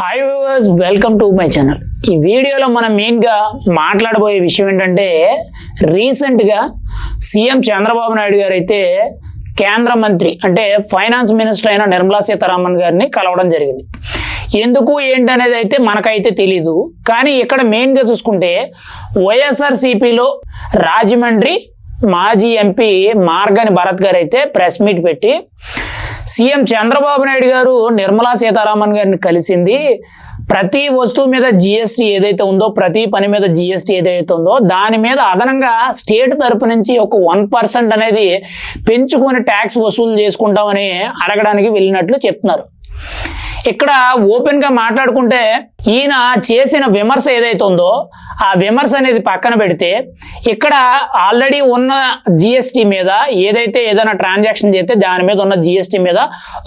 Hi viewers welcome to my channel ఈ వీడియోలో మనం మెయిన్గా మాట్లాడబోయే విషయం ఏంటంటే రీసెంట్గా సీఎం చంద్రబాబు నాయుడు గారు అయితే కేంద్ర మంత్రి అంటే ఫైనాన్స్ మినిస్టర్ అయిన నిర్మలా సీతారామన్ గారిని కలవడం జరిగింది. ఎందుకు ఏంటనేది అయితే మనకైతే తెలీదు. కానీ ఇక్కడ మెయిన్గా చూసుకుంటే వైఎస్ఆర్సీపీలో రాజమండ్రి మాజీ ఎంపీ మార్గని భరత్ గారు అయితే ప్రెస్ మీట్ పెట్టి సీఎం చంద్రబాబు నాయుడు గారు నిర్మలా సీతారామన్ గారిని కలిసింది. ప్రతి వస్తువు మీద జిఎస్టీ ఏదైతే ఉందో ప్రతి పని మీద జిఎస్టీ ఏదైతే ఉందో దాని మీద అదనంగా స్టేట్ తరపు నుంచి ఒక వన్ పర్సెంట్ అనేది పెంచుకొని ట్యాక్స్ వసూలు చేసుకుంటామని అడగడానికి వెళ్ళినట్లు చెప్తున్నారు. ఇక్కడ ఓపెన్గా మాట్లాడుకుంటే ఈయన చేసిన విమర్శ ఏదైతే ఉందో ఆ విమర్శ అనేది పక్కన పెడితే ఇక్కడ ఆల్రెడీ ఉన్న జిఎస్టీ మీద ఏదైతే ఏదైనా ట్రాన్సాక్షన్ చేస్తే దాని మీద ఉన్న జిఎస్టీ మీద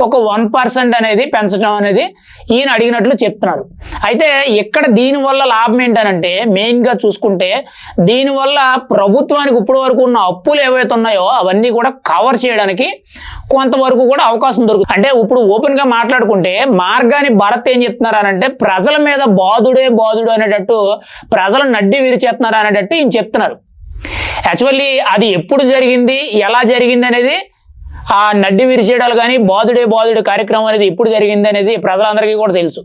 ఒక వన్ పర్సెంట్ అనేది పెంచడం అనేది ఈయన అడిగినట్లు చెప్తున్నారు అయితే ఇక్కడ దీనివల్ల లాభం ఏంటనంటే మెయిన్గా చూసుకుంటే దీనివల్ల ప్రభుత్వానికి ఇప్పటి వరకు ఉన్న అప్పులు ఏవైతే ఉన్నాయో అవన్నీ కూడా కవర్ చేయడానికి కొంతవరకు కూడా అవకాశం దొరుకుతుంది. అంటే ఇప్పుడు ఓపెన్గా మాట్లాడుకుంటే మార్గాన్ని భరత్ ఏం చెప్తున్నారు అంటే ప్రజల మీద బాధుడే బాధుడు అనేటట్టు ప్రజలు నడ్డి విరిచేస్తున్నారు అనేటట్టు ఈయన చెప్తున్నారు. యాక్చువల్లీ అది ఎప్పుడు జరిగింది ఎలా జరిగింది అనేది ఆ నడ్డి విరిచేయడాలు కానీ బాధుడే బాధుడు కార్యక్రమం అనేది ఎప్పుడు జరిగింది అనేది ప్రజలందరికీ కూడా తెలుసు.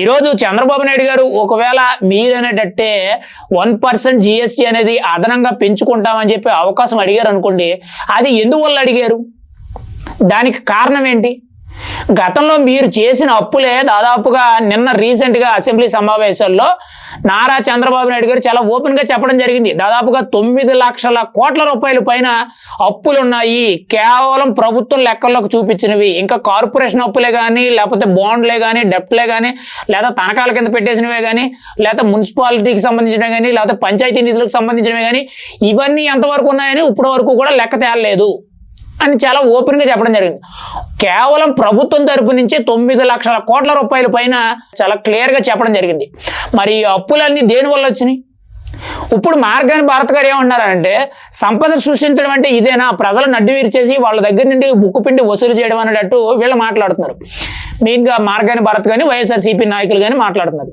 ఈరోజు చంద్రబాబు నాయుడు గారు ఒకవేళ మీరు అనేటట్టే వన్ పర్సెంట్ జిఎస్టీ అనేది అదనంగా పెంచుకుంటామని చెప్పి అవకాశం అడిగారు అనుకోండి అది ఎందువల్ల అడిగారు? దానికి కారణం ఏంటి? గతంలో మీరు చేసిన అప్పులే దాదాపుగా నిన్న రీసెంట్గా అసెంబ్లీ సమావేశాల్లో నారా చంద్రబాబు నాయుడు గారు చాలా ఓపెన్గా చెప్పడం జరిగింది. దాదాపుగా తొమ్మిది లక్షల కోట్ల రూపాయల పైన అప్పులు ఉన్నాయి కేవలం ప్రభుత్వం లెక్కల్లోకి చూపించినవి. ఇంకా కార్పొరేషన్ అప్పులే కానీ లేకపోతే బాండ్లే కానీ డెప్ట్లే కానీ లేదా తనఖాల కింద పెట్టేసినవే కానీ లేకపోతే మున్సిపాలిటీకి సంబంధించినవి కానీ లేకపోతే పంచాయతీ నిధులకు సంబంధించినవి కానీ ఇవన్నీ ఎంతవరకు ఉన్నాయని ఇప్పటి వరకు కూడా లెక్క తేలలేదు. అని చాలా ఓపెన్గా చెప్పడం జరిగింది. కేవలం ప్రభుత్వం తరపు నుంచి తొమ్మిది లక్షల కోట్ల రూపాయల పైన చాలా క్లియర్గా చెప్పడం జరిగింది. మరి ఈ అప్పులన్నీ దేనివల్ల వచ్చినాయి? ఇప్పుడు మార్గాన్ని భారత్ గారు ఏమన్నారంటే సంపద సృష్టించడం అంటే ఇదేనా? ప్రజలు నడ్డి విరిచేసి వాళ్ళ దగ్గర నుండి బుక్కు పిండి వసూలు చేయడం అనేటట్టు వీళ్ళు మాట్లాడుతున్నారు. మెయిన్గా మార్గాని భారత్ కానీ వైఎస్ఆర్సీపీ నాయకులు కానీ మాట్లాడుతున్నారు.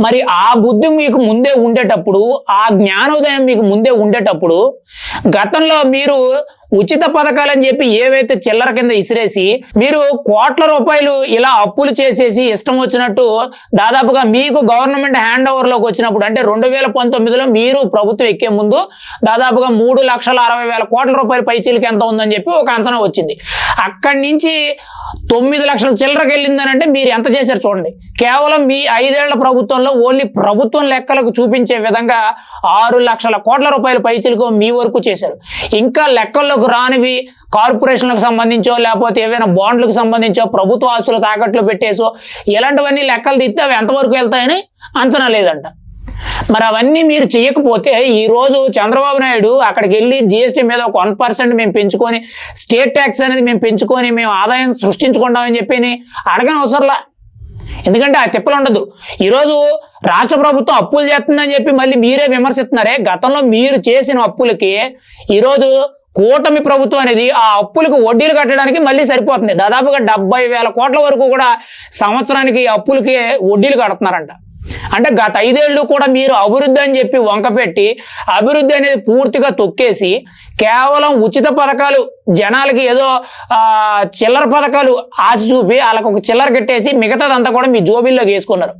మరి ఆ బుద్ధి మీకు ముందే ఉండేటప్పుడు ఆ జ్ఞానోదయం మీకు ముందే ఉండేటప్పుడు గతంలో మీరు ఉచిత పథకాలని చెప్పి ఏవైతే చిల్లర కింద ఇసిరేసి మీరు కోట్ల రూపాయలు ఇలా అప్పులు చేసేసి ఇష్టం వచ్చినట్టు దాదాపుగా మీకు గవర్నమెంట్ హ్యాండ్ ఓవర్లోకి వచ్చినప్పుడు అంటే రెండు వేల పంతొమ్మిదిలో మీరు ప్రభుత్వం ఎక్కే ముందు దాదాపుగా మూడు లక్షల అరవై వేల కోట్ల రూపాయల పైచీలకి ఎంత ఉందని చెప్పి ఒక అంచనా వచ్చింది. అక్కడి నుంచి తొమ్మిది లక్షల చిల్లరకి వెళ్ళిందని అంటే మీరు ఎంత చేశారు చూడండి. కేవలం మీ ఐదేళ్ళ ప్రభుత్వంలో ఓన్లీ ప్రభుత్వం లెక్కలకు చూపించే విధంగా ఆరు లక్షల కోట్ల రూపాయల పైచీలకు మీ వరకు చేశారు. ఇంకా లెక్కల్లోకి రానివి కార్పొరేషన్లకు సంబంధించో లేకపోతే ఏవైనా బాండ్లకు సంబంధించో ప్రభుత్వ ఆస్తులు తాకట్లు పెట్టేసో ఇలాంటివన్నీ లెక్కలు తీస్తే అవి ఎంతవరకు వెళ్తాయని అంచనా లేదంట. మరి అవన్నీ మీరు చేయకపోతే ఈరోజు చంద్రబాబు నాయుడు అక్కడికి వెళ్ళి జిఎస్టీ మీద ఒక వన్ పర్సెంట్ మేము పెంచుకొని స్టేట్ ట్యాక్స్ అనేది మేము పెంచుకొని మేము ఆదాయం సృష్టించుకుంటామని చెప్పి అడగని అవసరంలా ఎందుకంటే ఆ తిప్పలు ఉండదు. ఈరోజు రాష్ట్ర ప్రభుత్వం అప్పులు చేస్తుందని చెప్పి మళ్ళీ మీరే విమర్శిస్తున్నారే. గతంలో మీరు చేసిన అప్పులకి ఈరోజు కూటమి ప్రభుత్వం అనేది ఆ అప్పులకు వడ్డీలు కట్టడానికి మళ్ళీ సరిపోతుంది. దాదాపుగా డెబ్బై వేల కోట్ల వరకు కూడా సంవత్సరానికి అప్పులకి వడ్డీలు కడుతున్నారంట. అంటే గత ఐదేళ్ళు కూడా మీరు అభివృద్ధి అని చెప్పి వంకపెట్టి అభివృద్ధి అనేది పూర్తిగా తొక్కేసి కేవలం ఉచిత పథకాలు జనాలకి ఏదో చిల్లర పథకాలు ఆశ చూపి వాళ్ళకు ఒక చిల్లర కట్టేసి మిగతాదంతా కూడా మీ జోబీల్లోకి వేసుకున్నారు.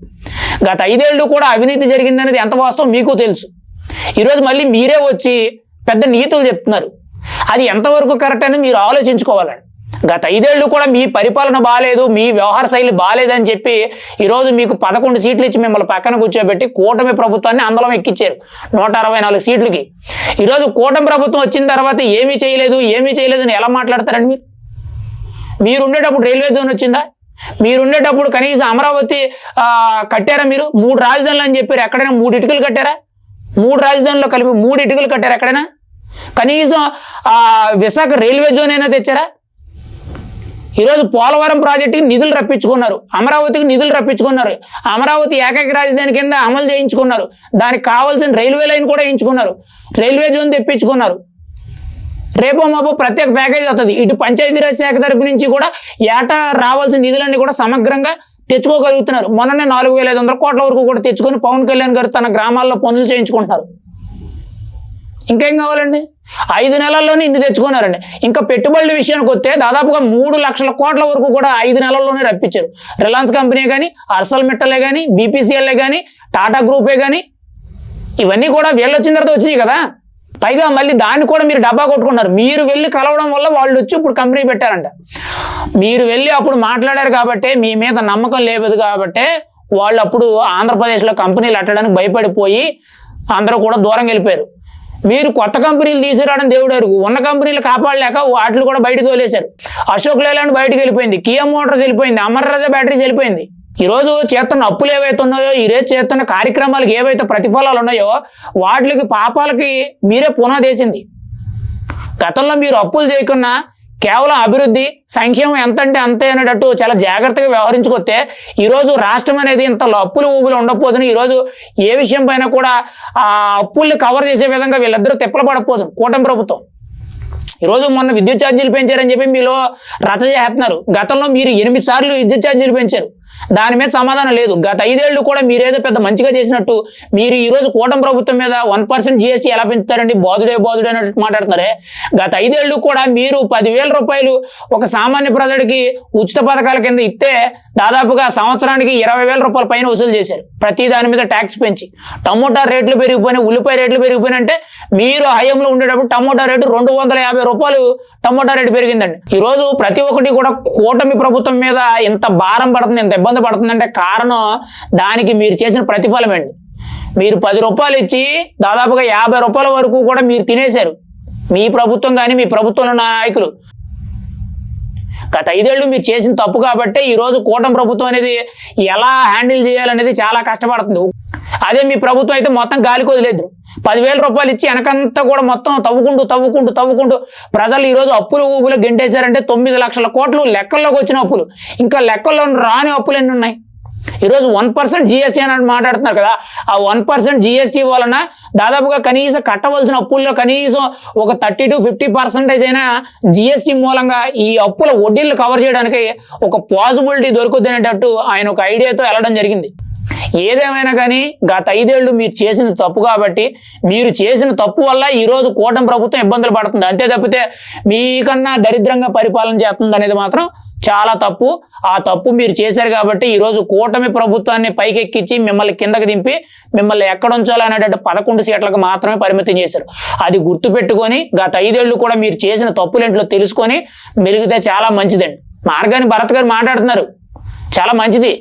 గత ఐదేళ్ళు కూడా అవినీతి జరిగిందనేది ఎంత వాస్తవం మీకు తెలుసు. ఈరోజు మళ్ళీ మీరే వచ్చి పెద్ద నీతులు చెప్తున్నారు. అది ఎంతవరకు కరెక్ట్ అని మీరు ఆలోచించుకోవాలండి. గత ఐదేళ్ళు కూడా మీ పరిపాలన బాగాలేదు మీ వ్యవహార శైలి బాగాలేదని చెప్పి ఈరోజు మీకు పదకొండు సీట్లు ఇచ్చి మిమ్మల్ని పక్కన కూర్చోబెట్టి కూటమి ప్రభుత్వాన్ని అందలం ఎక్కించారు నూట అరవై నాలుగు సీట్లకి. ఈరోజు కూటమి ప్రభుత్వం వచ్చిన తర్వాత ఏమీ చేయలేదు ఏమీ చేయలేదు అని ఎలా మాట్లాడతారండి మీరు? మీరు ఉండేటప్పుడు రైల్వే జోన్ వచ్చిందా? మీరు ఉండేటప్పుడు కనీసం అమరావతి కట్టారా మీరు? మూడు రాజధానులు అని చెప్పారు ఎక్కడైనా మూడు ఇటుకలు కట్టారా? మూడు రాజధానులు కలిపి మూడు ఇటుకలు కట్టారా ఎక్కడైనా? కనీసం విశాఖ రైల్వే జోన్ అయినా తెచ్చారా? ఈరోజు పోలవరం ప్రాజెక్టుకి నిధులు రప్పించుకున్నారు. అమరావతికి నిధులు రప్పించుకున్నారు. అమరావతి ఏకైక రాజధాని కింద అమలు చేయించుకున్నారు. దానికి కావాల్సిన రైల్వే లైన్ కూడా వేయించుకున్నారు. Railway zone తెప్పించుకున్నారు. రేపో మాపో ప్రత్యేక ప్యాకేజ్ వస్తుంది. ఇటు పంచాయతీరాజ్ శాఖ తరపు నుంచి కూడా ఏటా రావాల్సిన నిధులన్నీ కూడా సమగ్రంగా తెచ్చుకోగలుగుతున్నారు. మొన్ననే నాలుగు వేల ఐదు వందల కోట్ల వరకు కూడా తెచ్చుకొని పవన్ కళ్యాణ్ గారు తన గ్రామాల్లో పనులు చేయించుకుంటున్నారు. ఇంకేం కావాలండి? ఐదు నెలల్లోనే ఇన్ని తెచ్చుకున్నారండి. ఇంకా పెట్టుబడుల విషయానికి వస్తే దాదాపుగా మూడు లక్షల కోట్ల వరకు కూడా ఐదు నెలల్లోనే రప్పించారు. రిలయన్స్ కంపెనీ కానీ అర్సల్ మిట్టలే కానీ బీపీసీఎల్ఏ కానీ టాటా గ్రూపే కానీ ఇవన్నీ కూడా వీళ్ళు వచ్చిన తర్వాత వచ్చినాయి కదా. పైగా మళ్ళీ దాన్ని కూడా మీరు డబ్బా కొట్టుకున్నారు. మీరు వెళ్ళి కలవడం వల్ల వాళ్ళు వచ్చి ఇప్పుడు కంపెనీ పెట్టారంట. మీరు వెళ్ళి అప్పుడు మాట్లాడారు కాబట్టి మీ మీద నమ్మకం లేదు కాబట్టి వాళ్ళు అప్పుడు ఆంధ్రప్రదేశ్లో కంపెనీలు అట్టడానికి భయపడిపోయి అందరూ కూడా దూరం వెళ్ళిపోయారు. మీరు కొత్త కంపెనీలు తీసుకురావడం దేవుడు ఉన్న కంపెనీలు కాపాడలేక వాటిని కూడా బయట తోలేశారు. అశోక్ లేలాండ్ బయటకు వెళ్ళిపోయింది. కియా మోటార్స్ వెళ్ళిపోయింది. అమర్ రాజా బ్యాటరీస్ వెళ్ళిపోయింది. ఈరోజు చేస్తున్న అప్పులు ఏవైతే ఉన్నాయో ఈరోజు చేస్తున్న కార్యక్రమాలకు ఏవైతే ప్రతిఫలాలు ఉన్నాయో వాటికి పాపాలకి మీరే పునాదేసింది. గతంలో మీరు అప్పులు చేయకుండా కేవలం అభివృద్ధి సంక్షేమం ఎంత అంటే అంతే అనేటట్టు చాలా జాగ్రత్తగా వ్యవహరించుకొస్తే ఈరోజు రాష్ట్రం అనేది ఇంత అప్పులు ఊబులు ఉండకపోదును. ఈరోజు ఏ విషయం పైన కూడా ఆ అప్పుల్ని కవర్ చేసే విధంగా వీళ్ళిద్దరూ తిప్పలు పడకపోదు కూటమి ప్రభుత్వం. ఈరోజు మొన్న విద్యుత్ ఛార్జీలు పెంచారని చెప్పి మీలో రచ చేస్తున్నారు. గతంలో మీరు ఎనిమిది సార్లు విద్యుత్ ఛార్జీలు పెంచారు. దాని మీద సమాధానం లేదు. గత ఐదేళ్ళు కూడా మీరేదో పెద్ద మంచిగా చేసినట్టు మీరు ఈ రోజు కూటమి ప్రభుత్వం మీద వన్ పర్సెంట్ జిఎస్టీ ఎలా పెంచుతారండి? బాధుడే బాధుడే అన్నట్టు మాట్లాడుతున్నారే. గత ఐదేళ్ళు కూడా మీరు పదివేల రూపాయలు ఒక సామాన్య ప్రజడికి ఉచిత పథకాల కింద ఇస్తే దాదాపుగా సంవత్సరానికి ఇరవై వేల రూపాయల పైన వసూలు చేశారు. ప్రతి దాని మీద ట్యాక్స్ పెంచి. టమోటా రేట్లు పెరిగిపోయినాయి. ఉల్లిపాయ రేట్లు పెరిగిపోయినాయి అంటే మీరు హయంలో ఉండేటప్పుడు టమోటా రేటు రెండు వందల యాభై రూపాయలు టమోటా రేటు పెరిగిందండి. ఈ రోజు ప్రతి ఒక్కటి కూడా కూటమి ప్రభుత్వం మీద ఇంత భారం పడుతుంది ఇబ్బంది పడుతుందంటే కారణం దానికి మీరు చేసిన ప్రతిఫలం అండి. మీరు పది రూపాయలు ఇచ్చి దాదాపుగా యాభై రూపాయల వరకు కూడా మీరు తినేశారు. మీ ప్రభుత్వం కానీ మీ ప్రభుత్వంలో నాయకులు గత ఐదేళ్ళు మీరు చేసిన తప్పు కాబట్టి ఈరోజు కూటమి ప్రభుత్వం అనేది ఎలా హ్యాండిల్ చేయాలనేది చాలా కష్టపడుతుంది. అదే మీ ప్రభుత్వం అయితే మొత్తం గాలికి వదిలేదు పదివేల రూపాయలు ఇచ్చి వెనకంతా కూడా మొత్తం తవ్వుకుంటూ తవ్వుకుంటూ తవ్వుకుంటూ ప్రజలు ఈరోజు అప్పులు ఊపులు గెంటేశారంటే తొమ్మిది లక్షల కోట్లు లెక్కల్లోకి వచ్చిన అప్పులు. ఇంకా లెక్కల్లో రాని అప్పులు ఎన్ని ఉన్నాయి? ఈరోజు వన్ పర్సెంట్ జిఎస్టీ అని మాట్లాడుతున్నారు కదా ఆ వన్ పర్సెంట్ జిఎస్టీ వలన దాదాపుగా కనీసం కట్టవలసిన అప్పుల్లో కనీసం ఒక థర్టీ టు ఫిఫ్టీ పర్సెంటేజ్ అయినా జిఎస్టీ మూలంగా ఈ అప్పుల వడ్డీలు కవర్ చేయడానికి ఒక పాసిబిలిటీ దొరుకుద్ది అనేటట్టు ఆయన ఒక ఐడియాతో వెళ్ళడం జరిగింది. ఏదేమైనా కానీ గత ఐదేళ్ళు మీరు చేసిన తప్పు కాబట్టి మీరు చేసిన తప్పు వల్ల ఈరోజు కూటమి ప్రభుత్వం ఇబ్బందులు పడుతుంది. అంతే తప్పితే మీకన్నా దరిద్రంగా పరిపాలన చేస్తుంది అనేది మాత్రం చాలా తప్పు. ఆ తప్పు మీరు చేశారు కాబట్టి ఈరోజు కూటమి ప్రభుత్వాన్ని పైకెక్కించి మిమ్మల్ని కిందకి దింపి మిమ్మల్ని ఎక్కడ ఉంచాలి అనేటట్టు పదకొండు సీట్లకు మాత్రమే పరిమితం చేశారు. అది గుర్తుపెట్టుకొని గత ఐదేళ్ళు కూడా మీరు చేసిన తప్పులేంట్లో తెలుసుకొని మెలిగితే చాలా మంచిదండి. మార్గాన్ని భరత్ గారు మాట్లాడుతున్నారు. చాలా మంచిది.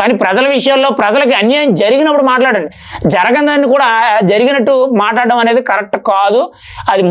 కానీ ప్రజల విషయాల్లో ప్రజలకి అన్యాయం జరిగినప్పుడు మాట్లాడండి. జరగదని కూడా జరిగినట్టు మాట్లాడడం అనేది కరెక్ట్ కాదు. అది